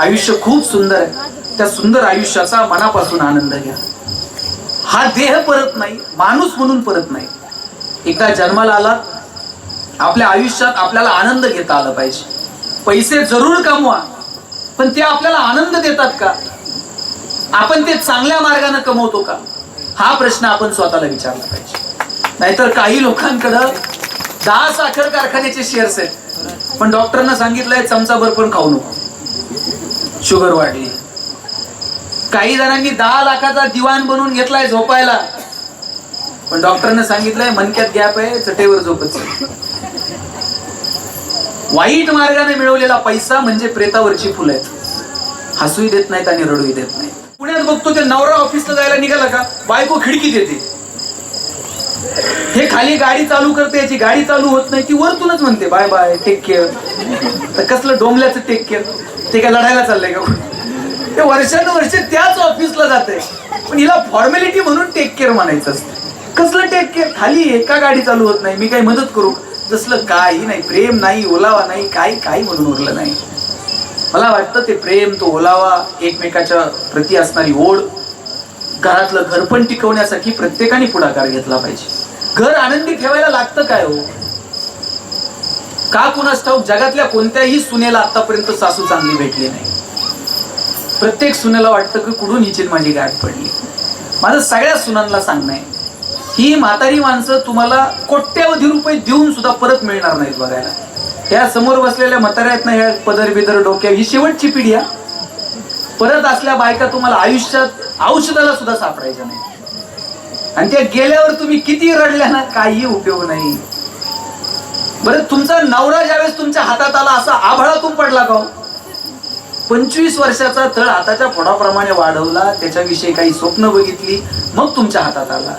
आयुष्य खूप सुंदर आहे. त्या सुंदर आयुष्याचा मनापासून आनंद घ्या. हा देह परत नाही माणूस म्हणून परत नाही. एकदा जन्माला आला आपल्या आयुष्यात आपल्याला आनंद घेता आला पाहिजे. पैसे जरूर कमवा पण ते आपल्याला आनंद देतात का? आपण ते चांगल्या मार्गाने कमवतो का? हा प्रश्न आपण स्वतःला विचारला पाहिजे. नाहीतर काही लोकांकडं दहा साखर कारखान्याचे शेअर्स आहेत. पण डॉक्टरना सांगितलंय चमचाभर पण खाऊ नको. शुगर वाढली. काही जणांनी दहा लाखाचा दिवाण बनवून घेतलाय झोपायला. पण डॉक्टरने सांगितलंय मनक्यात गॅप आहे चटेवर झोपच. वाईट मार्गाने मिळवलेला पैसा म्हणजे प्रेतावरची फुलं आहेत. हसूही देत नाहीत आणि रडूही देत नाहीत. पुण्यात बघतो ते नवरा ऑफिसला जायला निघाला का? बायको खिडकी देते हे खाली गाडी चालू करते याची गाडी चालू होत नाही ती वरतूनच म्हणते बाय बाय टेक केअर तर कसलं डोंबल्याचं टेक केअर ते काय लढायला चाललंय का? ते वर्षानुवर्ष त्याच ऑफिसला जाते पण हिला फॉर्मॅलिटी म्हणून टेक केअर म्हणायचं असतं. कसलं टेक केअर खाली एका गाडी चालू होत नाही मी काही मदत करू? तसलं काही नाही प्रेम नाही ओलावा नाही काही काही म्हणून उरलं नाही. मला वाटतं ते प्रेम तो ओलावा एकमेकाच्या प्रती असणारी ओढ घरातलं घर पण टिकवण्यासाठी प्रत्येकाने पुढाकार घेतला पाहिजे. घर आनंदी ठेवायला लागतं काय हो? का कुणास ठाऊक जगातल्या कोणत्याही सुनेला आतापर्यंत सासू चांगली भेटली नाही. प्रत्येक सुनेला वाटतं की कुठून हिची माझी गाठ पडली. माझं सगळ्या सुनांना सांगणं आहे. ही म्हातारी माणसं तुम्हाला कोट्यावधी रुपये देऊन सुद्धा परत मिळणार नाहीत बघायला. त्या समोर बसलेल्या म्हाताऱ्या आहेत ना ह्या पदर बिदर डोक्या ही शेवटची पिढी आहे. परत असल्या बायका तुम्हाला आयुष्यात औषधाला सुद्धा सापडायच्या नाही. आणि त्या गेल्यावर तुम्ही किती रडल्या ना काही उपयोग नाही. बरं तुमचा नवरा ज्यावेळेस तुमच्या हातात आला असा आभाळातून पडला का हो? पंचवीस वर्षाचा तळ हाताच्या फोडाप्रमाणे वाढवला त्याच्याविषयी काही स्वप्न बघितली मग तुमच्या हातात आला.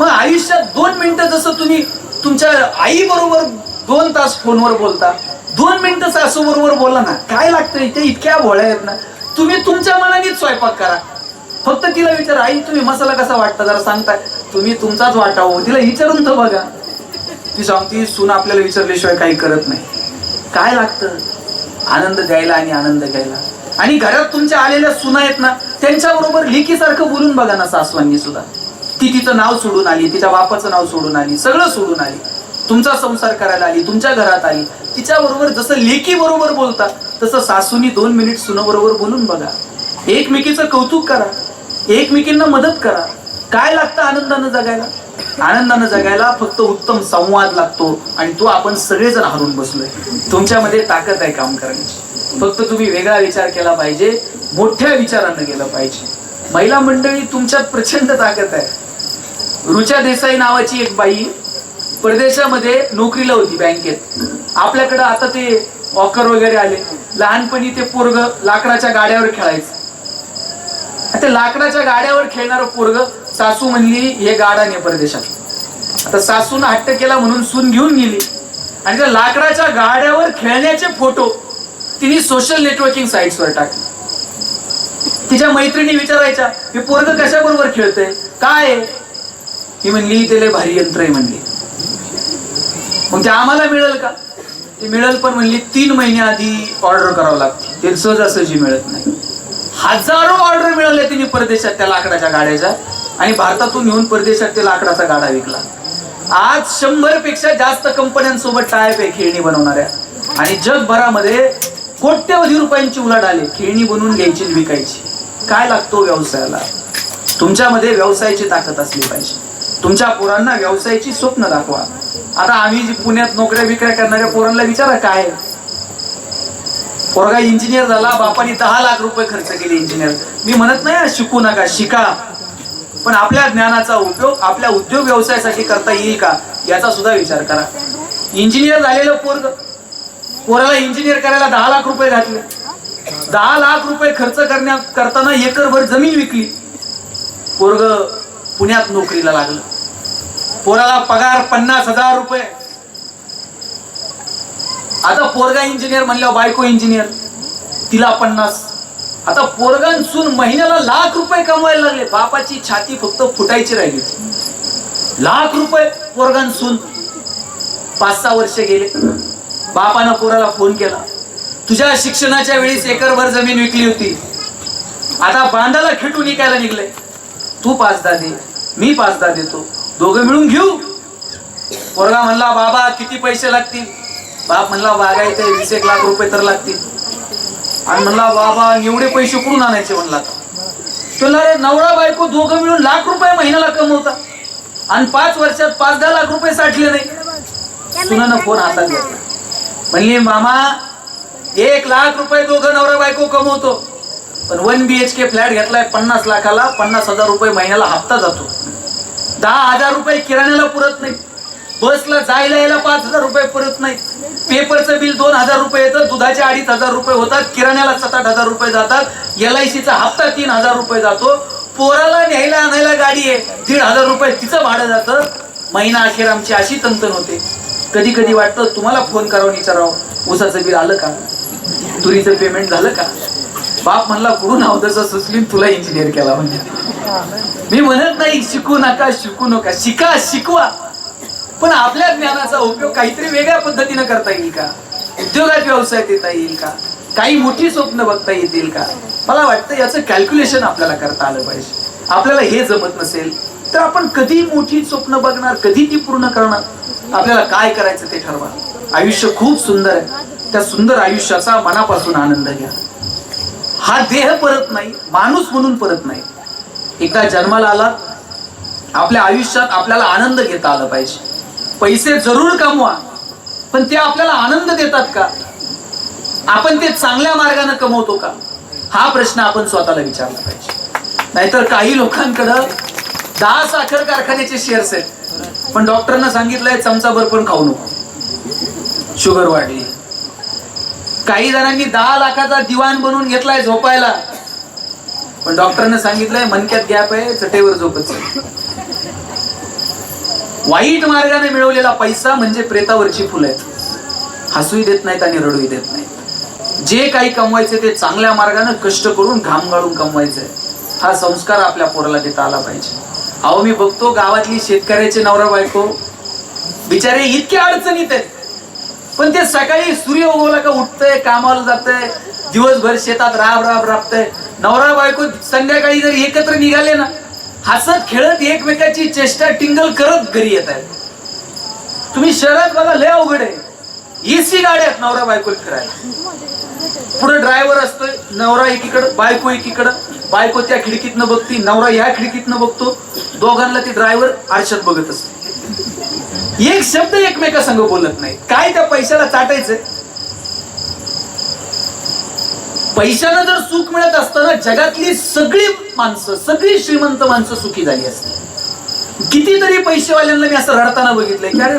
मग आयुष्यात दोन मिनिटं जसं तुम्ही तुमच्या आई बरोबर दोन तास फोनवर बोलता दोन मिनिटं सासू बरोबर बोला ना काय लागतं इथे इतक्या भोळ्या आहेत ना. तुम्ही तुमच्या मनानेच स्वयंपाक करा. फक्त तिला विचार आई तुम्ही मसाला कसा वाटता? जरा सांगताय. तुम्ही तुमचाच वाटावं तिला विचारून तर बघा. ती सांगती सून आपल्याला विचारल्याशिवाय काही करत नाही. काय लागतं? आनंद द्यायला आणि आनंद घ्यायला. आणि घरात तुमच्या आलेल्या सुना आहेत ना त्यांच्याबरोबर लेकीसारखं बोलून बघा ना सासवांनी सुद्धा. ती तिचं नाव सोडून आली तिच्या बापाचं नाव सोडून आली सगळं सोडून आली. तुमचा संसार करायला आली तुमच्या घरात आली. तिच्याबरोबर जसं लेकी बरोबर बोलता तसं सासूनी दोन मिनिट सुनाबरोबर बोलून बघा. एकमेकीचं कौतुक करा. एकमेकींना मदत करा. काय लागतं आनंदानं जगायला? आनंदानं जगायला फक्त उत्तम संवाद लागतो आणि तो आपण सगळेजण हरून बसलोय. तुमच्यामध्ये ताकद आहे काम करण्याची. फक्त तुम्ही वेगळा विचार केला पाहिजे मोठ्या विचारानं गेलं पाहिजे. महिला मंडळी तुमच्यात प्रचंड ताकद आहे. रुचा देसाई नावाची एक बाई परदेशामध्ये नोकरीला होती बँकेत. आपल्याकडं आता ते ऑकर वगैरे आले. लहानपणी ते पोरग लाकडाच्या गाड्यावर खेळायचं. आता लाकडाच्या गाड्यावर खेळणारं पोरग सासू म्हणली हे गाडा ने परदेशात आता सासून हट्ट केला म्हणून सून घेऊन गेली. आणि त्या लाकडाच्या गाड्यावर खेळण्याचे फोटो तिने सोशल नेटवर्किंग साईट्सवर टाकले. तिच्या मैत्रिणी विचारायच्या हे पोरग कशा बरोबर खेळतंय? काय आहे? ही म्हणली ते लय भारी यंत्र आहे म्हणली. मग ते आम्हाला मिळेल का? ते मिळेल पण म्हणली तीन महिने आधी ऑर्डर करावं लागते. ते सहजासहजी मिळत नाही. हजारो ऑर्डर मिळाले तिने परदेशात त्या लाकडाच्या गाड्याच्या. आणि भारतातून येऊन परदेशात ते लाकडाचा गाडा विकला. आज शंभरपेक्षा जास्त कंपन्यांसोबत टायप आहे खेळणी बनवणाऱ्या. आणि जगभरामध्ये कोट्यवधी रुपयांची उलाढ आली खेळणी बनवून घ्यायची विकायची. काय लागतो व्यवसायाला? तुमच्यामध्ये व्यवसायाची ताकद असली पाहिजे. तुमच्या पोरांना व्यवसायाची स्वप्न दाखवा. आता आम्ही जी पुण्यात नोकऱ्या विक्र्या करणाऱ्या पोरांना विचारा काय आहे? पोरगा इंजिनियर झाला बापाने दहा लाख रुपये खर्च केले इंजिनियर मी म्हणत नाही शिकू नका शिका. पण आपल्या ज्ञानाचा उपयोग आपल्या उद्योग व्यवसायासाठी करता येईल का याचा सुद्धा विचार करा. इंजिनियर झालेलं पोरग पोराला इंजिनियर करायला दहा लाख रुपये घातले. दहा लाख रुपये खर्च करण्या करताना एकरभर जमीन विकली. पोरग पुण्यात नोकरीला लागलं. पोराला पगार पन्नास हजार रुपये. आता पोरगा इंजिनियर म्हणल्यावर बायको इंजिनियर तिला पन्नास. आता पोरगांसून महिन्याला लाख रुपये कमवायला लागले. बापाची छाती फक्त फुटायची राहिली. लाख रुपये पोरगांसून. पाच सहा वर्ष गेले. बापानं पोराला फोन केला. तुझ्या शिक्षणाच्या वेळीस एकरभर जमीन विकली होती. आता बांधाला खेटून विकायला निघले तू पाचदा दे. मी पाचदा देतो. दोघं मिळून घेऊ. पोरगा म्हणला बाबा किती पैसे लागतील? बाप म्हणला वागायचं वीस एक लाख रुपये तर लागतील. आणि म्हणला बाबा एवढे पैसे कुठून आणायचे? म्हणला तुला रे नवरा बायको दोघं मिळून लाख रुपये महिन्याला कमवता आणि पाच वर्षात पाच दहा लाख रुपये साठले नाही सुनानं फोन हातात घेतला. म्हणली मामा एक लाख रुपये दोघं नवरा बायको कमवतो. पण one B H K flat घेतलाय पन्नास लाखाला पन्नास हजार रुपये महिन्याला हप्ता जातो. दहा हजार रुपये किराण्याला पुरत नाही. बसला जायला यायला पाच हजार रुपये परत नाही. पेपरचं बिल दोन हजार रुपये येतं दुधाचे अडीच हजार रुपये होतात किराण्याला सात आठ हजार रुपये जातात एल आय सीचा हप्ता तीन हजार रुपये जातो. पोराला न्यायला आणायला गाडी आहे दीड हजार रुपये तिचं भाडं जातं. महिना अखेर आमची अशी तंतन होते. कधी कधी वाटतं तुम्हाला फोन करावं विचारावं ऊसाचं बिल आलं का? तुरीचं पेमेंट झालं का? बाप म्हणला कुठून अवधसा सुचली तुला इंजिनियर केला. म्हणजे मी म्हणत नाही शिकू नका शिकू नका शिका शिकवा. पण आपल्या ज्ञानाचा उपयोग काहीतरी वेगळ्या पद्धतीने करता येईल का? उद्योगात व्यवसाय देता येईल का? काही मोठी स्वप्न बघता येतील का? मला वाटतं याचं कॅल्क्युलेशन आपल्याला करता आलं पाहिजे. आपल्याला हे जमत नसेल तर आपण कधी मोठी स्वप्न बघणार कधी ती पूर्ण करणार? आपल्याला काय करायचं ते ठरवा. आयुष्य खूप सुंदर आहे. त्या सुंदर आयुष्याचा मनापासून आनंद घ्या. हा देह परत नाही माणूस म्हणून परत नाही. एकदा जन्माला आला आपल्या आयुष्यात आपल्याला आनंद घेता आला पाहिजे. पैसे जरूर कमवा पण ते आपल्याला आनंद देतात का? आपण ते चांगल्या मार्गाने कमवतो का? हा प्रश्न आपण स्वतःला विचारला पाहिजे. नाहीतर काही लोकांकडं दहा साखर कारखान्याचे शेअर्स आहेत. पण डॉक्टरनं सांगितलंय चमचाभर पण खाऊ नको. शुगर वाढली. काही जणांनी दहा लाखाचा दिवाण बनवून घेतलाय झोपायला. पण डॉक्टरने सांगितलंय मनक्यात गॅप आहे चटेवर झोपच वाईट मार्गाने मिळवलेला पैसा म्हणजे प्रेतावरची फुलं आहेत. हसूही देत नाहीत आणि रडूही देत नाहीत. जे काही कमवायचे ते चांगल्या मार्गाने कष्ट करून घाम गाळून कमवायचंय हा संस्कार आपल्या पोराला देता आला पाहिजे. अहो मी बघतो गावातली शेतकऱ्याचे नवरा बायको बिचारे इतक्या अडचणीत आहेत. पण ते सकाळी सूर्य उगवला का उठतंय कामाला जातंय दिवसभर शेतात राब राब राबतंय. नवरा बायको संध्याकाळी जर एकत्र निघाले ना हसत खेळत एकमेकाची चेष्टा टिंगल करत घरी येत आहेत. तुम्ही शहरात बघा लय अवघड आहे. एसी गाड्या आहेत नवरा बायको करायला पुढे ड्रायव्हर असतोय नवरा एकीकडं बायको एकीकडं. बायको त्या खिडकीतनं बघती नवरा या खिडकीतनं बघतो. दोघांना ती ड्रायव्हर आरशात बघत असते. एक शब्द एकमेका संग बोलत नाही. काय त्या पैशाला चाटायचं पैशानं जर सुख मिळत असताना जगातली सगळी माणसं सगळी श्रीमंत माणसं सुखी झाली असते. कितीतरी पैसेवाल्यांना मी असं रडताना बघितलंय की अरे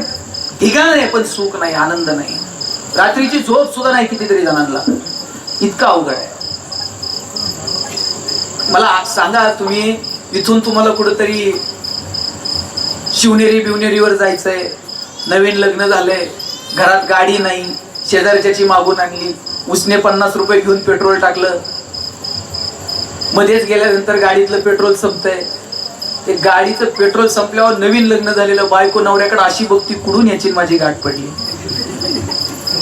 ठिकाण आहे पण सुख नाही आनंद नाही. रात्रीची झोप सुद्धा नाही कितीतरी जणांना. इतका अवघड आहे. मला आज सांगा तुम्ही इथून तुम्हाला कुठंतरी शिवनेरी बिवनेरीवर जायचंय नवीन लग्न झालंय घरात गाडी नाही शेजारच्याची मागून आणली. उसने पन्नास रुपये घेऊन पेट्रोल टाकलं. मध्येच गेल्यानंतर गाडीतलं पेट्रोल संपतंय. ते गाडीचं पेट्रोल संपल्यावर नवीन लग्न झालेलं बायको नवऱ्याकडे अशी बघती कुडून याची माझी गाठ पडली?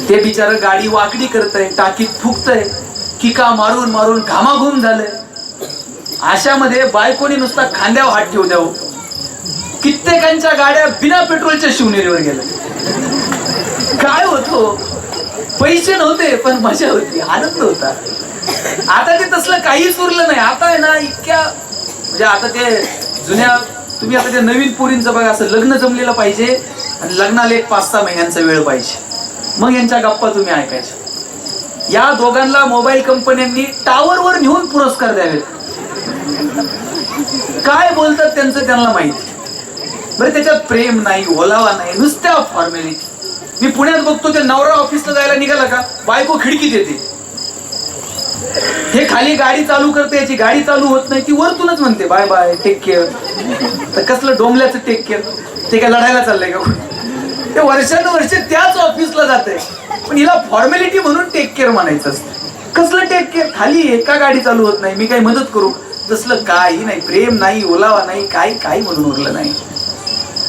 ते बिचारं गाडी वाकडी करतय टाकीत फुकतय किका मारून मारून घामाघूम झालंय अशामध्ये बायकोने नुसता खांद्यावर हात ठेवू द्यावं. कित्येकांच्या गाड्या बिना पेट्रोलच्या शिवनेरीवर गेल्या. काय होतो? पैसे नव्हते पण मजा होती आनंद होता. आता ते तसलं काहीच उरलं नाही. आता आहे ना इतक्या म्हणजे आता ते जुन्या तुम्ही आता ते नवीन पोरींचं बघा असं लग्न जमलेलं पाहिजे आणि लग्नाला एक पाच सहा महिन्यांचा वेळ पाहिजे. मग यांच्या गप्पा तुम्ही ऐकायच्या. या दोघांना मोबाईल कंपन्यांनी टावरवर नेऊन पुरस्कार द्यावेत. काय बोलतात त्यांचं त्यांना माहिती. बरं त्याच्यात प्रेम नाही ओलावा नाही नुसत्या फॉर्मॅलिटी मी पुण्यात बघतो ते नवरा ऑफिसला जायला निघाला का? बायको खिडकी येते. हे खाली गाडी चालू करते याची गाडी चालू होत नाही ती वरतूनच म्हणते बाय बाय टेक केअर तर कसलं डोंबल्याचं टेक केअर ते काय लढायला चाललंय का ते वर्षानुवर्ष त्याच ऑफिसला जाते पण हिला फॉर्मॅलिटी म्हणून टेक केअर म्हणायचं असतं. कसलं टेक केअर खाली एका गाडी चालू होत नाही. मी काही मदत करू? तसलं काही नाही. प्रेम नाही ओलावा नाही काही काही म्हणून उरलं नाही.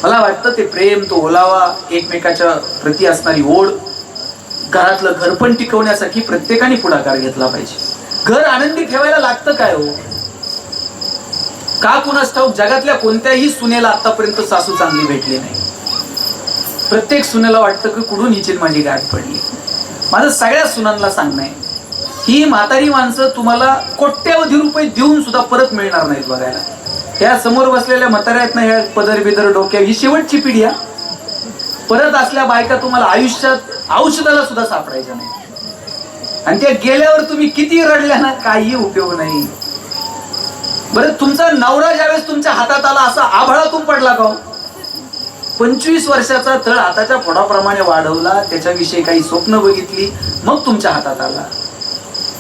मला वाटतं ते प्रेम तो ओलावा एकमेकाच्या प्रती असणारी ओढ घरातलं घर पण टिकवण्यासाठी प्रत्येकाने पुढाकार घेतला पाहिजे. घर आनंदी ठेवायला लागतं काय हो? का कुणास ठाऊक जगातल्या कोणत्याही सुनेला आतापर्यंत सासू चांगली भेटली नाही. प्रत्येक सुनेला वाटतं की कुठून हिची माझी गाठ पडली. माझं सगळ्या सुनांना सांगणं आहे. ही म्हातारी माणसं तुम्हाला कोट्यावधी रुपये देऊन सुद्धा परत मिळणार नाहीत बघायला. ह्या समोर बसलेल्या म्हाताऱ्या आहेत ना ह्या पदर बिदर डोक्या ही शेवटची पिढी आहे. परत असल्या बायका तुम्हाला आयुष्यात औषधाला सुद्धा सापडायच्या नाही आणि त्या गेल्यावर तुम्ही किती रडल्या ना काही उपयोग नाही. बरं तुमचा नवरा ज्यावेळेस तुमच्या हातात आला असा आभाळातून पडला का हो? पंचवीस वर्षाचा तळ हाताच्या फोडाप्रमाणे वाढवला त्याच्याविषयी काही स्वप्न बघितली मग तुमच्या हातात आला.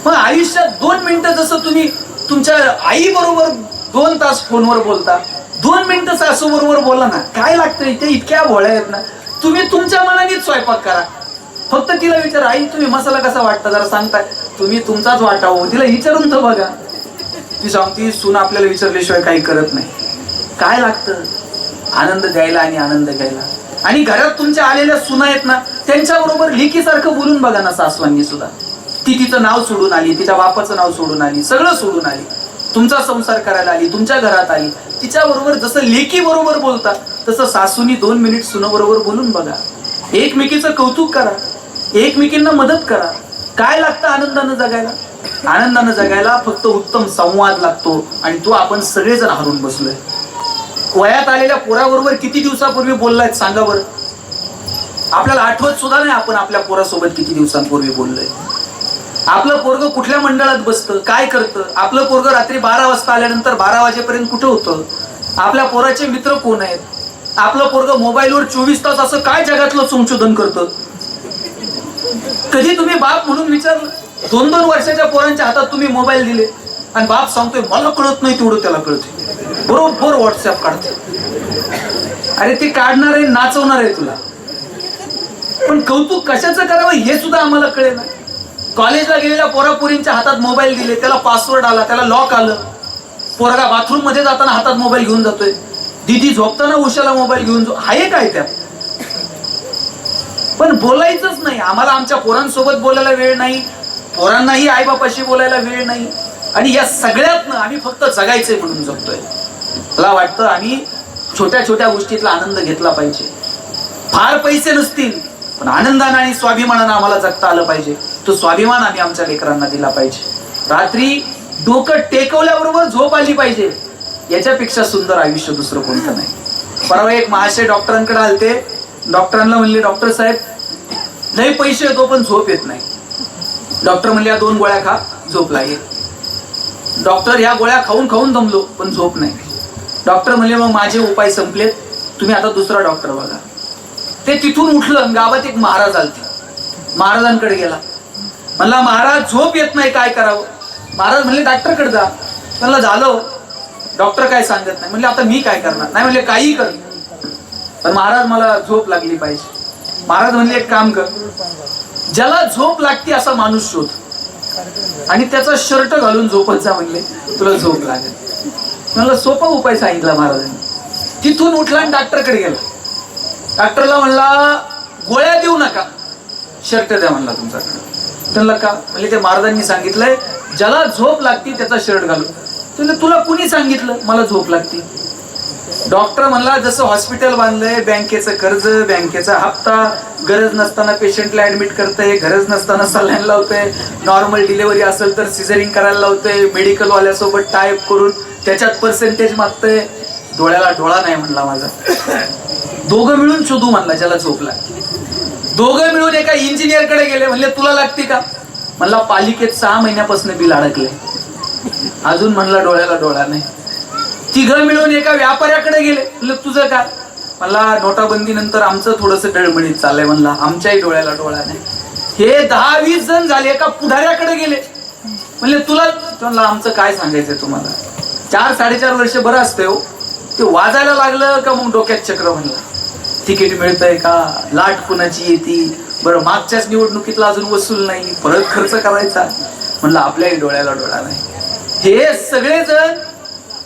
मग आयुष्यात दोन मिनिटं जसं तुम्ही तुमच्या आई बरोबर दोन तास फोनवर बोलता. दोन मिनिटं सासू बरोबर बोला ना. काय लागतं इथे? इतक्या भोळ्या आहेत ना. तुम्ही तुमच्या मनानेच स्वयंपाक करा. फक्त तिला विचार आई तुम्ही मसाला कसा वाटता? जरा सांगताय. तुम्ही तुमचाच वाटावं हो. तिला विचारून तर बघा. ती सांगती सून आपल्याला विचारल्याशिवाय काही करत नाही. काय लागतं? आनंद द्यायला आणि आनंद घ्यायला. आणि घरात तुमच्या आलेल्या सुना आहेत ना त्यांच्याबरोबर लेकीसारखं बोलून बघा ना सासवांनी सुद्धा. ती तिचं नाव सोडून आली तिच्या बापाचं नाव सोडून आली सगळं सोडून आली. तुमचा संसार करायला आली तुमच्या घरात आली तिच्या बरोबर जसं लेकी बरोबर बोलता तसं सासूनी दोन मिनिट सुनाबरोबर बोलून बघा. एकमेकीचं कौतुक करा एकमेकींना मदत करा. काय लागतं आनंदानं जगायला? आनंदानं जगायला फक्त उत्तम संवाद लागतो आणि तो आपण सगळेजण हरून बसलोय. वयात आलेल्या पोराबरोबर किती दिवसापूर्वी बोललायत सांगा बरं? आपल्याला आठवत सुद्धा नाही आपण आपल्या पोरासोबत किती दिवसांपूर्वी बोललोय. आपलं पोरग कुठल्या मंडळात बसतं? काय करतं? आपलं पोरग रात्री बारा वाजता आल्यानंतर बारा वाजेपर्यंत कुठं होतं? आपल्या पोराचे मित्र कोण आहेत? आपलं पोरग मोबाईलवर चोवीस तास असं काय जगातलं संशोधन करतं? कधी तुम्ही बाप म्हणून विचारलं? दोन दोन वर्षाच्या पोरांच्या हातात तुम्ही मोबाईल दिले. आणि बाप सांगतोय मला कळत नाही तेवढं त्याला कळते बरोबर व्हॉट्सअप काढते अरे ते काढणार आहे नाचवणार आहे तुला. पण कौतुक कशाचं करावं हे सुद्धा आम्हाला कळेल कॉलेजला गेलेल्या पोरापुरींच्या हातात मोबाईल दिले त्याला पासवर्ड आला त्याला लॉक आलं. पोरगा बाथरूममध्ये जाताना हातात मोबाईल घेऊन जातोय. दिदी झोपताना उशाला मोबाईल घेऊन जाऊ आहे काय त्या? पण बोलायचंच नाही. आम्हाला आमच्या पोरांसोबत बोलायला वेळ नाही. पोरांनाही आईबापाशी बोलायला वेळ नाही. आणि या सगळ्यातनं आम्ही फक्त जगायचंय म्हणून जगतोय. मला वाटतं आम्ही छोट्या छोट्या गोष्टीतला आनंद घेतला पाहिजे. फार पैसे नसतील पण आनंदानं आणि स्वाभिमानानं आम्हाला जगता आलं पाहिजे. तो स्वाभिमान आम्ही आमच्या लेकरांना दिला पाहिजे. रात्री डोकं टेकवल्याबरोबर झोप आली पाहिजे. याच्यापेक्षा सुंदर आयुष्य दुसरं कोणतं नाही. परवा एक महाशय डॉक्टरांकडे आलते. डॉक्टरांना म्हणले डॉक्टर साहेब लई पैसे येतो पण झोप येत नाही. डॉक्टर म्हणले दोन गोळ्या खा झोप लागेल. डॉक्टर ह्या गोळ्या खाऊन खाऊन दमलो पण झोप नाही. डॉक्टर म्हणले मग माझे उपाय संपलेत. तुम्ही आता दुसरा डॉक्टर बघा. ते तिथून उठलं गावात एक महाराज आलते. महाराजांकडे गेला. म्हणला महाराज झोप येत नाही काय करावं? महाराज म्हणले डॉक्टरकडे जा. म्हणलं झालं. डॉक्टर काय सांगत नाही. म्हणले आता मी काय करणार? नाही म्हणले काही कर. पण महाराज मला झोप लागली पाहिजे. महाराज म्हणले एक काम कर. ज्याला झोप लागते असा माणूस शोध. आणि त्याचा शर्ट घालून झोपत जा म्हणले तुला झोप लागेल. म्हणलं सोपा उपाय सांगितला महाराजांनी. तिथून उठला आणि डॉक्टरकडे गेला. डॉक्टरला म्हणला गोळ्या देऊ नका. शर्ट द्या म्हणला तुमच्याकडे. त्यांना का म्हणजे ते महाराजांनी सांगितलंय ज्याला झोप लागती त्याचा शर्ट घालू तुला तुला कुणी सांगितलं मला झोप लागती? डॉक्टर म्हणला जसं हॉस्पिटल बांधलंय बँकेचं कर्ज बँकेचा हप्ता गरज नसताना पेशंटला ऍडमिट करतंय गरज नसताना सलाईन लावतंय नॉर्मल डिलेवरी असेल तर सिझरिंग करायला लावतंय मेडिकलवाल्यासोबत टाईप करून त्याच्यात पर्सेंटेज मागतंय. डोळ्याला डोळा नाही म्हणला माझा. दोघं मिळून शोधू म्हणला ज्याला झोप लागते. दोघं मिळून एका इंजिनियरकडे गेले. म्हणले तुला लागते का? म्हणला पालिकेत सहा महिन्यापासून बिल अडकले अजून म्हणला डोळ्याला डोळा नाही. तिघं मिळून एका व्यापाऱ्याकडे गेले. म्हणलं तुझं काय? मला नोटाबंदी नंतर आमचं थोडस डळमळीत चाललंय. म्हणला आमच्याही डोळ्याला डोळा नाही. हे दहा वीस जण झाले एका पुढाऱ्याकडे गेले. म्हणले तुला म्हणलं आमचं काय सांगायचंय तुम्हाला? चार साडेचार वर्ष बरं असतंय हो. ते वाजायला लागलं का मग डोक्यात चक्र म्हणला? तिकीट मिळतंय का? लाट कुणाची येते? बरं मागच्याच निवडणुकीतला अजून वसूल नाही. परत खर्च करायचा. म्हणलं आपल्याही डोळ्याला डोळा नाही. हे सगळेजण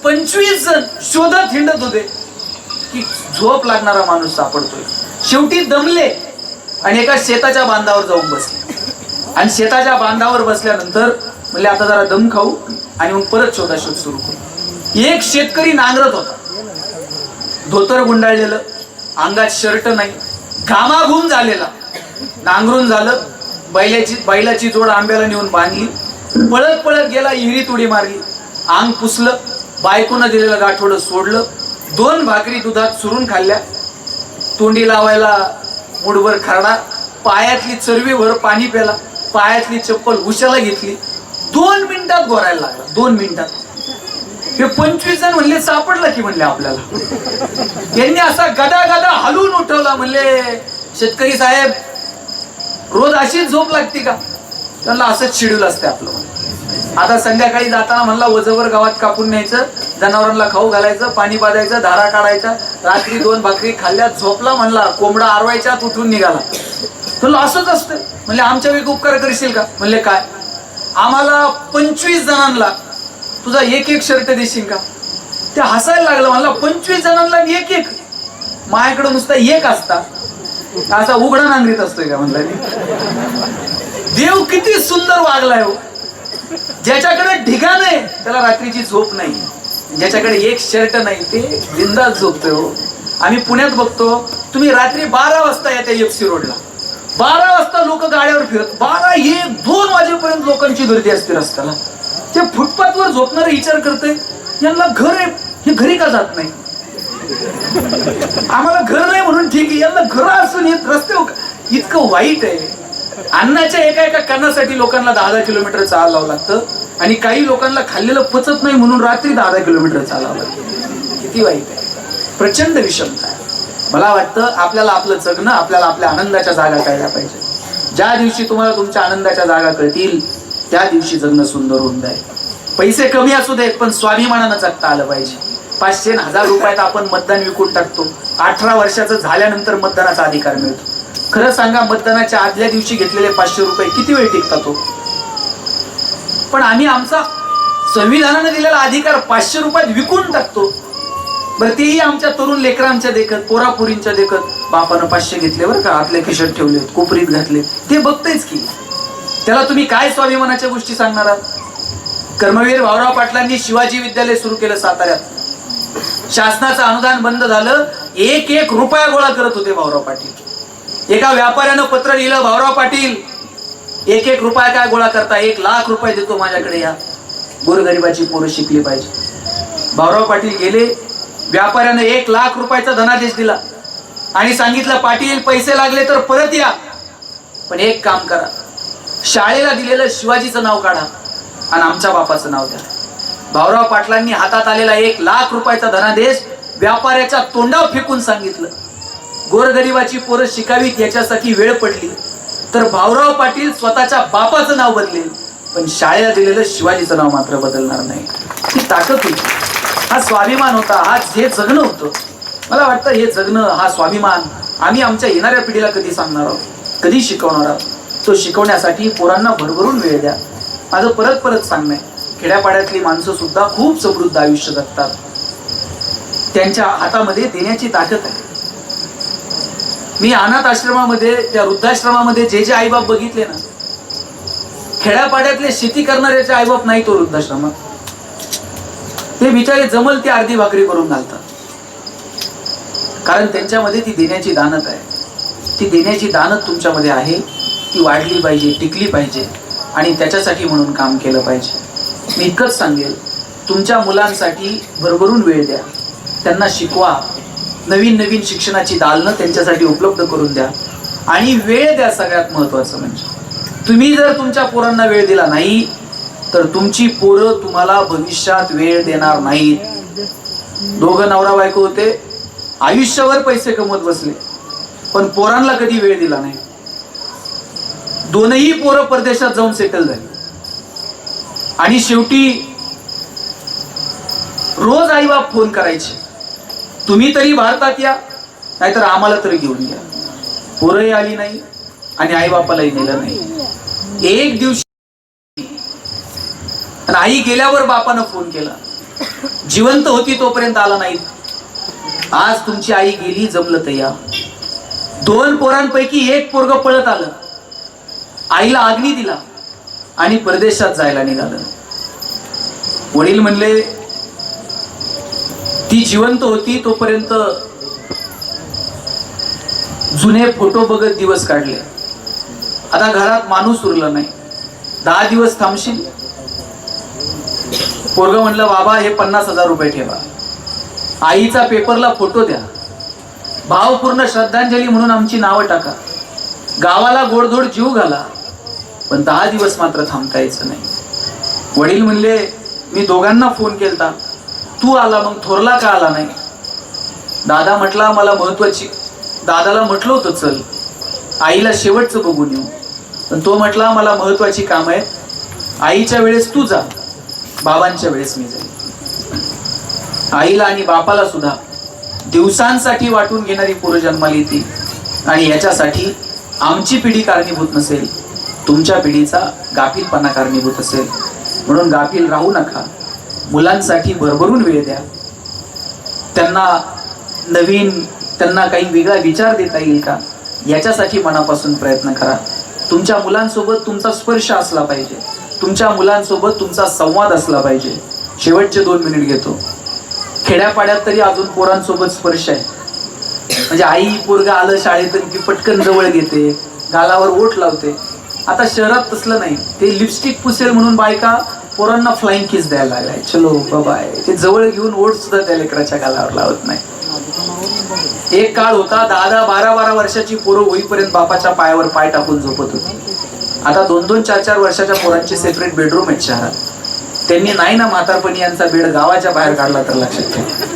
पंचवीस जण शोधत हिंडत होते की झोप लागणारा माणूस सापडतोय. शेवटी दमले आणि एका शेताच्या बांधावर जाऊन बसले. आणि शेताच्या बांधावर बसल्यानंतर म्हणजे आता जरा दम खाऊ आणि मग परत शोधाशोध सुरू करू. एक शेतकरी नांगरत होता. धोतर गुंडाळलेलं. अंगात शर्ट नाही घामाघूम झालेला. नांगरून झालं बैलाची बैलाची जोड आंब्याला नेऊन बांधली. पळत पळत गेला इहिरीत उडी मारली. अंग पुसलं बायकोनं दिलेलं गाठोडं सोडलं. दोन भाकरी दुधात चुरून खाल्ल्या. तोंडी लावायला मुडभर खरडा. पायातली चरवीभर पाणी प्याला. पायातली चप्पल उशाला घेतली. दोन मिनिटात गोरायला लागला. दोन मिनिटात. हे पंचवीस जण म्हणले सापडलं की म्हणले आपल्याला. यांनी असा गदा गदा हलवून उठवला म्हणले शेतकरी साहेब रोज अशीच झोप लागते का? त्यांना असंच शेड्यूल असते आपलं आता संध्याकाळी जाताना म्हणला वजवर गावात कापून न्यायचं जनावरांना खाऊ घालायचं पाणी पाजायचं धारा काढायचा रात्री दोन भाकरी खाल्ल्या झोपला म्हणला कोंबडा आरवायच्या उठून निघाला. तुला असंच असतं. म्हणले आमच्या वेग उपकार करशील का? म्हणले काय? आम्हाला पंचवीस जणांना तुझा एक एक शर्ट देशील का? ते हसायला लागलं मला पंचवीस जणांना एक एक. माझ्याकडे नुसता एक असता. असा उघडा नांगरीत असतोय का म्हणला मी? देव किती सुंदर वागलाय हो. ज्याच्याकडे ठिकाण आहे त्याला रात्रीची झोप नाही. ज्याच्याकडे एक शर्ट नाही ते बिंदास झोपतोय हो. आम्ही पुण्यात बघतो तुम्ही रात्री बारा वाजता येत्या एफ सी रोडला. बारा वाजता लोक गाड्यावर फिरत बारा एक दोन वाजेपर्यंत लोकांची गर्दी असते रस्त्याला. ते फुटपाथवर झोपणारे विचार करते यांना घर आहे. हे घरी का जात नाही? आम्हाला घर नाही म्हणून ठीक आहे. यांना घर असून येत रस्ते इतकं वाईट आहे. अन्नाच्या एका एका कणासाठी लोकांना दहा दहा किलोमीटर चालावं लागतं. आणि काही लोकांना खाल्लेलं पचत नाही म्हणून रात्री दहा दहा किलोमीटर चालावं लागतं. किती वाईट आहे. प्रचंड विषमता आहे. मला वाटतं आपल्याला आपलं जगणं आपल्याला आपल्या आनंदाच्या जागा कळल्या पाहिजे. ज्या दिवशी तुम्हाला तुमच्या आनंदाच्या जागा कळतील त्या दिवशी जगणं सुंदर होऊन जाईल. पैसे कमी असू देत पण स्वाभिमानानं जगता आलं पाहिजे. पाचशे हजार रुपयात आपण मतदान विकून टाकतो. अठरा वर्षाचं झाल्यानंतर मतदानाचा अधिकार मिळतो. खरं सांगा मतदानाच्या आदल्या दिवशी घेतलेले पाचशे रुपये किती वेळ टिकतात हो? पण आम्ही आमचा संविधानाने दिलेला अधिकार पाचशे रुपयात विकून टाकतो. बरं तेही आमच्या तरुण लेकरांच्या देखत पोरापुरींच्या देखत बापानं पाचशे घेतले बरं का? आतले खिशट ठेवले कोपरीत घातले ते बघतेच की. त्याला तुम्ही काय स्वाभिमानाच्या गोष्टी सांगणार आहात? कर्मवीर भाऊराव पाटलांनी शिवाजी विद्यालय सुरू केलं साताऱ्यात. शासनाचं अनुदान बंद झालं एक एक रुपया गोळा करत होते भाऊराव पाटील. एका व्यापाऱ्यानं पत्र लिहिलं भाऊराव पाटील एक एक रुपया काय गोळा करता? एक लाख रुपये देतो माझ्याकडे या. गोरगरिबाची पोरं शिकली पाहिजे. भाऊराव पाटील गेले व्यापाऱ्यानं एक लाख रुपयाचा धनादेश दिला आणि सांगितलं पाटील पैसे लागले तर परत या पण एक काम करा. शाळेला दिलेलं शिवाजीचं नाव काढा आणि आमच्या बापाचं नाव द्या. भाऊराव पाटलांनी हातात आलेला एक लाख रुपयाचा धनादेश व्यापाऱ्याच्या तोंडावर फेकून सांगितलं. गोरगरिबाची पोरं शिकावीत याच्यासाठी वेळ पडली. तर भाऊराव पाटील स्वतःच्या बापाचं नाव बदलेल. पण शाळेला दिलेलं शिवाजीचं नाव मात्र बदलणार नाही. ही ताकद होती. हा स्वाभिमान होता. हा हे जगणं होतं. मला वाटतं हे जगणं हा स्वाभिमान आम्ही आमच्या येणाऱ्या पिढीला कधी सांगणार आहोत? कधी शिकवणार आहोत? तो शिकवण्यासाठी पोरांना भरभरून वेळ द्या. माझं परत परत सांगणं आहे. खेड्यापाड्यातली माणसं सुद्धा खूप समृद्ध आयुष्य जगतात. त्यांच्या हातामध्ये देण्याची ताकद आहे. मी अनाथ आश्रमामध्ये त्या वृद्धाश्रमामध्ये जे जे आईबाप बघितले ना खेड्यापाड्यातले शेती करणाऱ्याचे आईबाप नाही तो वृद्धाश्रमात. ते बिचारे जमल ती अर्धी भाकरी करून घालतात. कारण त्यांच्यामध्ये ती देण्याची दानत आहे. ती देण्याची दानत तुमच्यामध्ये आहे. ती वाढली पाहिजे टिकली पाहिजे. आणि त्याच्यासाठी म्हणून काम केलं पाहिजे. मी इतकंच सांगेल तुमच्या मुलांसाठी भरभरून वेळ द्या. त्यांना शिकवा. नवीन नवीन शिक्षणाची दालनं त्यांच्यासाठी उपलब्ध करून द्या. आणि वेळ द्या सगळ्यात महत्त्वाचं म्हणजे. तुम्ही जर तुमच्या पोरांना वेळ दिला नाही तर तुमची पोरं तुम्हाला भविष्यात वेळ देणार नाहीत. दोघं नवरा बायको होते आयुष्यावर पैसे कमवत बसले. पण पोरांना कधी वेळ दिला नाही? दोनही पोरं परदेशात जाऊन सेटल झाली. आणि शेवटी रोज आई बाप फोन करायचे. तुम्ही तरी भारतात या नाहीतर आम्हाला तरी घेऊन या. पोरही आली नाही आणि आई बापालाही नेलं नाही. एक दिवशी आणि आई गेल्यावर बापानं फोन केला. जिवंत होती तोपर्यंत आला नाही. आज तुमची आई गेली जमलं तर या. दोन पोरांपैकी एक पोरग पळत आलं. आईला अग्नी दिला आणि परदेशात जायला निघालं. वडील म्हणले ती जिवंत होती तोपर्यंत जुने फोटो बघत दिवस काढले. आता घरात माणूस उरला नाही. दहा दिवस थांबशील? पोरग म्हणलं बाबा हे पन्नास हजार रुपये ठेवा. आईचा पेपरला फोटो द्या. भावपूर्ण श्रद्धांजली म्हणून आमची नावं टाका. गावाला गोडधोड जीव घाला. पण दहा दिवस मात्र थांबता यायचं नाही. वडील म्हणले मी दोघांना फोन केलता. तू आला मग थोरला का आला नाही? दादा म्हटला मला महत्वाची दादाला म्हटलं होतं चल आईला शेवटचं बघून येऊ. पण तो म्हटला मला महत्वाची काम आहे आईच्या वेळेस तू जा बाबांच्या वेळेस मी जाईल आईला आणि बापाला सुद्धा दिवसांसाठी वाटून घेणारी पोरं जन्माला येतील आणि याच्यासाठी आमची पिढी कारणीभूत नसेल. तुमच्या पिढीचा गाफीलपणा कारणीभूत असेल. म्हणून गाफील राहू नका. मुलांसाठी भरभरून वेळ द्या. त्यांना नवीन त्यांना काही वेगळा विचार देता येईल का? याच्यासाठी मनापासून प्रयत्न करा. तुमच्या मुलांसोबत तुमचा स्पर्श असला पाहिजे. तुमच्या मुलांसोबत तुमचा संवाद असला पाहिजे. शेवटचे दोन मिनिट घेतो. खेड्यापाड्यात तरी अजून पोरांसोबत स्पर्श आहे. म्हणजे आई पोरगा आलं शाळेतून की पटकन जवळ घेते. गालावर ओठ लावते. आता शहरात तसलं नाही. ते लिपस्टिक पुसेल म्हणून बायका पोरांना फ्लाइंग किस द्यायला लागलाय. चलो बाय ते जवळ घेऊन ओढ सुद्धा त्या लेकराच्या गालावर लावत नाही. एक काळ होता दहा दहा बारा बारा वर्षाची पोरं होईपर्यंत बापाच्या पायावर पाय टाकून झोपत होती. आता दोन दोन चार चार वर्षाच्या पोरांचे सेपरेट बेडरूम आहेत शहरात. त्यांनी नाही ना म्हातारपणी यांचा बेड गावाच्या बाहेर काढला तर लक्षात ठेवा.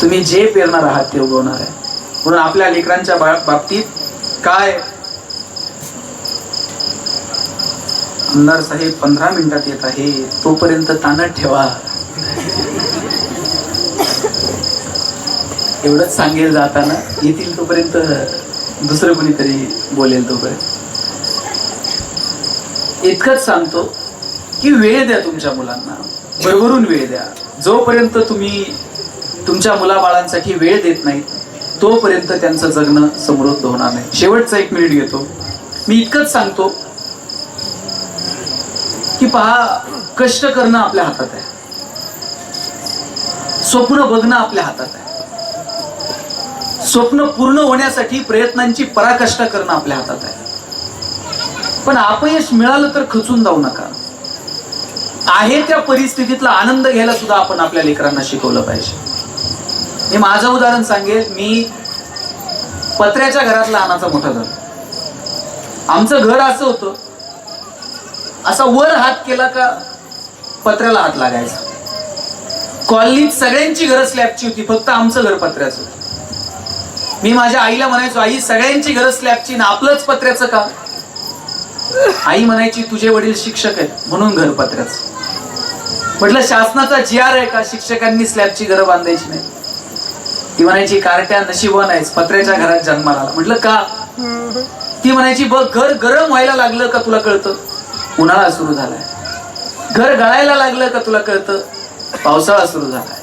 तुम्ही जे पेरणार आहात ते उगवणार आहे. म्हणून आपल्या लेकरांच्या बाबतीत काय आमदार साहेब पंधरा मिनिटात येत आहे. तोपर्यंत ताणत ठेवा. एवढंच सांगेल जाताना. येतील तोपर्यंत दुसरं कोणीतरी बोलेल तोपर्यंत. इतकंच सांगतो की वेळ द्या तुमच्या मुलांना. भरभरून वेळ द्या. जोपर्यंत तुम्ही तुमच्या मुलाबाळांसाठी वेळ देत नाही तोपर्यंत त्यांचं जगणं समृद्ध होणार नाही. शेवटचा एक मिनिट घेतो मी इतकंच सांगतो की पहा कष्ट करणं आपल्या हातात आहे. स्वप्न बघणं आपल्या हातात आहे. स्वप्न पूर्ण होण्यासाठी प्रयत्नांची पराकष्ट करणं आपल्या हातात आहे. पण अपयश मिळालं तर खचून जाऊ नका. आहे त्या परिस्थितीतला आनंद घ्यायला सुद्धा आपण आपल्या लेकरांना शिकवलं पाहिजे. मी माझं उदाहरण सांगेल. मी पत्र्याच्या घरात लहानाचा मोठा झालो आमचं घर असं होतं. असा वर हात केला का पत्र्याला हात लागायचा. कॉलनीत सगळ्यांची घरं स्लॅबची होती फक्त आमचं घर पत्र्याचं होतं. मी माझ्या आईला म्हणायचो आई सगळ्यांची घरं स्लॅबची ना आपलंच पत्र्याचं का? आई म्हणायची तुझे वडील शिक्षक आहेत म्हणून घर पत्र्याचं. म्हटलं शासनाचा जी आर आहे का? शिक्षकांनी स्लॅबची घरं बांधायची नाही. ती म्हणायची कार्ट्या नशिबवान आहेस पत्र्याच्या घरात जन्माला म्हटलं का? ती म्हणायची बघ घर गरम व्हायला लागलं का तुला कळतं? उन्हाळा सुरू झालाय? घर गळायला लागलं का तुला कळतं? पावसाळा सुरू झालाय.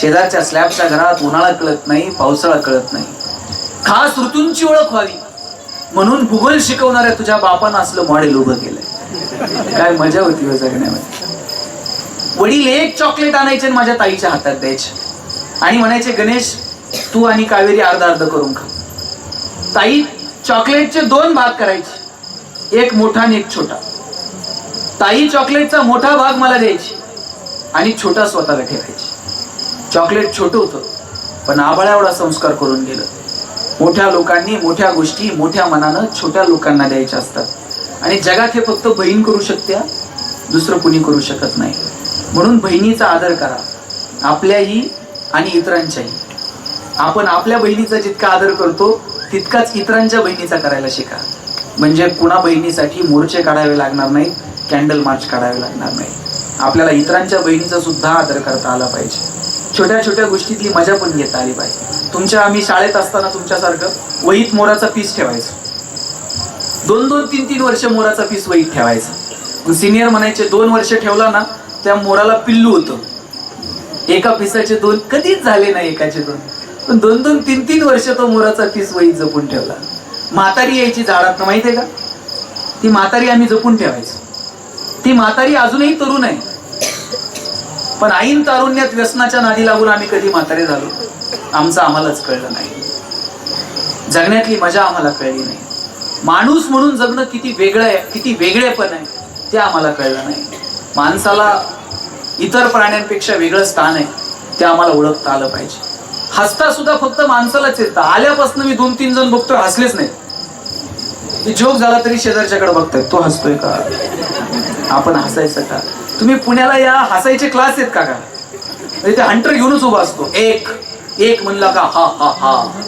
शेजारच्या स्लॅबच्या घरात उन्हाळा कळत नाही पावसाळा कळत नाही. खास ऋतूंची ओळख व्हावी. म्हणून भूगोल शिकवणाऱ्या तुझ्या बापानं असलं मॉडेल उभं केलंय. काय मजा होती हो जगण्यामध्ये. वडील एक चॉकलेट आणायचे आणि माझ्या ताईच्या हातात द्यायचे. आणि म्हणायचे गणेश तू आणि कावेरी अर्धा अर्ध करून खा. ताई चॉकलेटचे दोन भाग करायचे. एक मोठा आणि एक छोटा. ताई चॉकलेटचा मोठा भाग मला द्यायची आणि छोटा स्वतःला ठेवायची. चॉकलेट छोटं होतं पण आबाळा एवढा संस्कार करून गेलं. मोठ्या लोकांनी मोठ्या गोष्टी मोठ्या मनानं छोट्या लोकांना द्यायच्या असतात. आणि जगात हे फक्त बहीण करू शकते दुसरं कुणी करू शकत नाही. म्हणून बहिणीचा आदर करा आपल्याही आणि इतरांच्याही. आपण आपल्या बहिणीचा जितका आदर करतो तितकाच इतरांच्या बहिणीचा करायला शिका. म्हणजे कुणा बहिणीसाठी मोर्चे काढावे लागणार नाही कॅन्डल मार्च काढावे लागणार नाही आपल्याला इतरांच्या बहिणीचा सुद्धा आदर करता आला पाहिजे. छोट्या छोट्या गोष्टीतली मजा पण घेता आली पाहिजे. तुमच्या आम्ही शाळेत असताना तुमच्यासारखं वहीत मोराचा पीस ठेवायचो. दोन दोन तीन तीन वर्ष मोराचा पीस वहीत ठेवायचा. सिनियर म्हणायचे दोन वर्ष ठेवला ना त्या मोराला पिल्लू होतं. एका पिसाचे दोन कधीच झाले नाही एकाचे दोन. पण दोन दोन तीन तीन वर्ष तो मोराचा पीस वहीत जपून ठेवला. म्हातारी यायची झाडात आहे का? ती म्हातारी आम्ही जपून ठेवायचो. ती म्हातारी अजूनही तरुण आहे. पण आईन तारुण्यात व्यसनाच्या नादी लागून आम्ही कधी म्हातारे झालो? आमचं आम्हालाच कळलं नाही. जगण्यातली मजा आम्हाला कळली नाही. माणूस म्हणून जगणं किती वेगळं आहे किती वेगळेपण आहे ते आम्हाला कळलं नाही. माणसाला इतर प्राण्यांपेक्षा वेगळं स्थान आहे ते आम्हाला ओळखता आलं पाहिजे. हसता सुद्धा फक्त माणसालाच येतं. आल्यापासून मी दोन तीन जण बघतोय हसलेच नाही. जोक झाला तरी शेजारच्याकडे बघताय तो हसतोय का? आपण हसायचं का? तुम्ही पुण्याला या हसायचे क्लास आहेत का? का म्हणजे ते हंटर घेऊनच उभा असतो. एक एक म्हणलं का हा हा हा.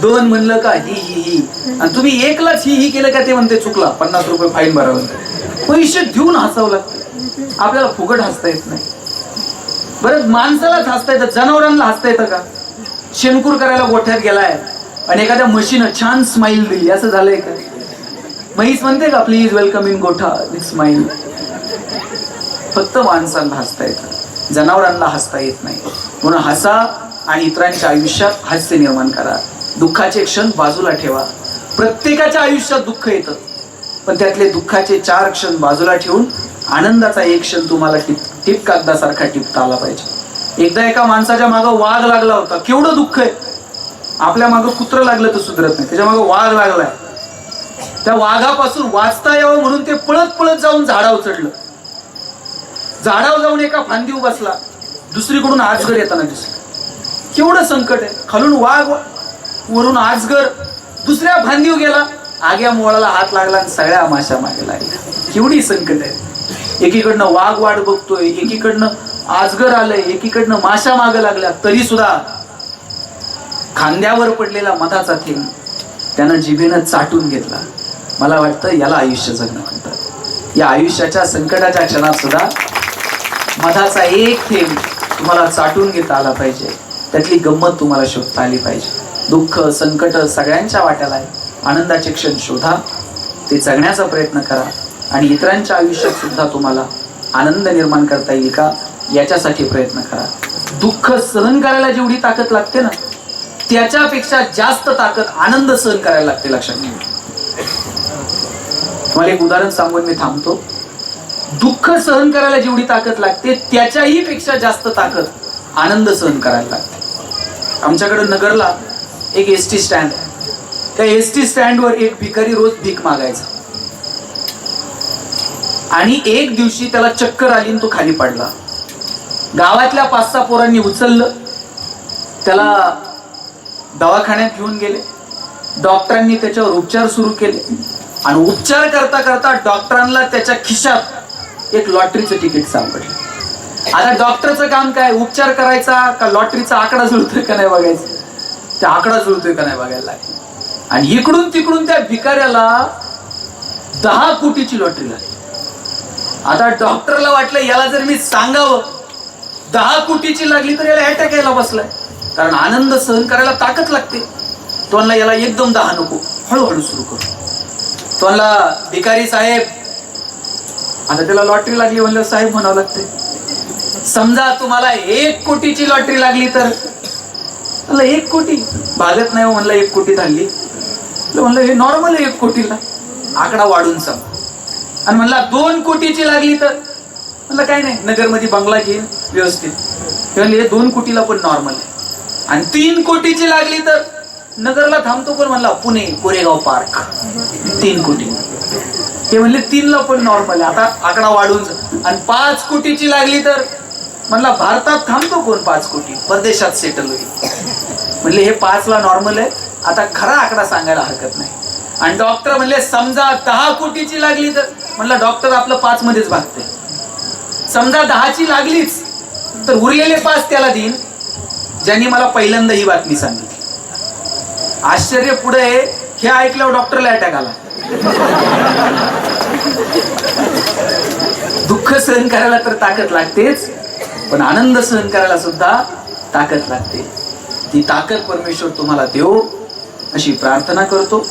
दोन म्हणलं का ही ही ही. आणि तुम्ही एकलाच ही ही केलं का ते म्हणते चुकला. पन्नास रुपये फाईन भरावं पैसे देऊन हसावं लागतं. आपल्याला फुकट हसता येत नाही. बरं माणसालाच हसता येतं जनावरांना हसता येतं का? शेणकूर करायला गोठ्यात गेलाय. आणि एखाद्या म्हशीनं छान स्माईल दिली. असं झालंय का? म्हैस म्हणते का प्लीज वेलकम इन गोठा विथ स्माईल फक्त माणसांना हसता येतं. जनावरांना हसता येत नाही. म्हणून हसा आणि इतरांच्या आयुष्यात हास्य निर्माण करा. दुःखाचे क्षण बाजूला ठेवा. प्रत्येकाच्या आयुष्यात दुःख येतं. पण त्यातले दुःखाचे चार क्षण बाजूला ठेवून आनंदाचा एक क्षण तुम्हाला टिप टिप कागदासारखा टिपता आला पाहिजे. एकदा एका माणसाच्या मागं वाघ लागला होता. केवढं दुःख आहे. आपल्या मागं कुत्र लागलं तर सुधरत नाही. त्याच्या मागं वाघ लागलाय. त्या वाघापासून वाचता यावं म्हणून ते पळत पळत जाऊन झाडावर चढलं. झाडावर जाऊन एका फांदीव बसला. दुसरीकडून आजगर येताना दिसलं. केवढं संकट आहे. खालून वाघ वरून आजगर दुसऱ्या फांदीव गेला. आग्या मोळाला हात लागला आणि सगळ्या माशा मागे लागल्या. केवढी संकट आहे. एकीकडनं वाघ वाट बघतोय. एकीकडनं आजगर आलंय एकीकडनं माशा माग लागल्या तरी सुद्धा खांद्यावर पडलेला मधाचा थेंब त्यानं जिभेनं चाटून घेतला. मला वाटतं याला आयुष्य जगणं म्हणतात. या आयुष्याच्या संकटाच्या क्षणात सुद्धा मधाचा एक थेंब तुम्हाला चाटून घेता आला पाहिजे. त्यातली गंमत तुम्हाला शोधता आली पाहिजे. दुःख संकट सगळ्यांच्या वाट्याला आहे. आनंदाचे क्षण शोधा. ते जगण्याचा प्रयत्न करा. आणि इतरांच्या आयुष्यात सुद्धा तुम्हाला आनंद निर्माण करता येईल का? याच्यासाठी प्रयत्न करा. दुःख सहन करायला जेवढी ताकद लागते ना त्याच्यापेक्षा जास्त ताकद आनंद सहन करायला लागते लक्षात घ्या तुम्हाला एक उदाहरण सांगून मी थांबतो. दुःख सहन करायला जेवढी ताकद लागते त्याच्याही पेक्षा जास्त ताकद आनंद सहन करायला लागते. आमच्याकडे नगरला एक एस टी स्टँड आहे. त्या एस टी स्टँडवर एक भिकारी रोज भीक मागायचा. आणि एक दिवशी त्याला चक्कर आली तो खाली पडला. गावातल्या पाच सहा पोरांनी उचललं. त्याला दवाखान्यात घेऊन गेले. डॉक्टरांनी त्याच्यावर उपचार सुरू केले. आणि उपचार करता करता डॉक्टरांना त्याच्या खिशात एक लॉटरीचं तिकीट सापडलं. आता डॉक्टरचं काम काय? उपचार करायचा का लॉटरीचा आकडा जुळतोय का नाही बघायचं? त्या आकडा जुळतोय का नाही बघायला लागले. आणि इकडून तिकडून त्या भिकाऱ्याला दहा कोटीची लॉटरी लागली. आता डॉक्टरला वाटलं याला जर मी सांगावं दहा कोटीची लागली तर याला अटॅक यायला बसलाय. कारण आनंद सहन करायला ताकद लागते. तो याला एकदम दहा नको. हळूहळू सुरू करू. तोनला भिकारी साहेब आता त्याला लॉटरी लागली म्हणलं साहेब म्हणावं लागते समजा तुम्हाला एक कोटीची लॉटरी लागली तर? म्हणलं एक कोटी? भागत नाही हो म्हणलं एक कोटी झाली म्हणलं हे नॉर्मल आहे एक कोटीला. आकडा वाढून सांग. आणि म्हणला दोन कोटीची लागली तर? म्हटलं काय नाही नगरमध्ये बंगला घेईन व्यवस्थित. ते म्हणले हे दोन कोटीला पण नॉर्मल आहे. आणि तीन कोटीची लागली तर नगरला थांबतो पण म्हणला पुणे कोरेगाव पार्क तीन कोटी. ते म्हणले तीनला पण नॉर्मल आहे. आता आकडा वाढून आणि पाच कोटीची लागली तर म्हणला भारतात थांबतो कोण पाच कोटी? परदेशात सेटल होईल. म्हणले हे पाचला नॉर्मल आहे. आता खरा आकडा सांगायला हरकत नाही. आणि डॉक्टर म्हणले समजा दहा कोटीची लागली तर. म्हणलं डॉक्टर आपलं पाच मध्येच भागते समजा दहाची लागलीच तर उरलेले पाच त्याला देईन. ज्यांनी मला पहिल्यांदा ही बातमी सांगितली. आश्चर्य पुढे हे ऐकल्यावर डॉक्टरला अटॅक आला. दुःख सहन करायला तर ताकद लागतेच पण आनंद सहन करायला सुद्धा ताकद लागते. ती ताकद परमेश्वर तुम्हाला देव अशी प्रार्थना करतो.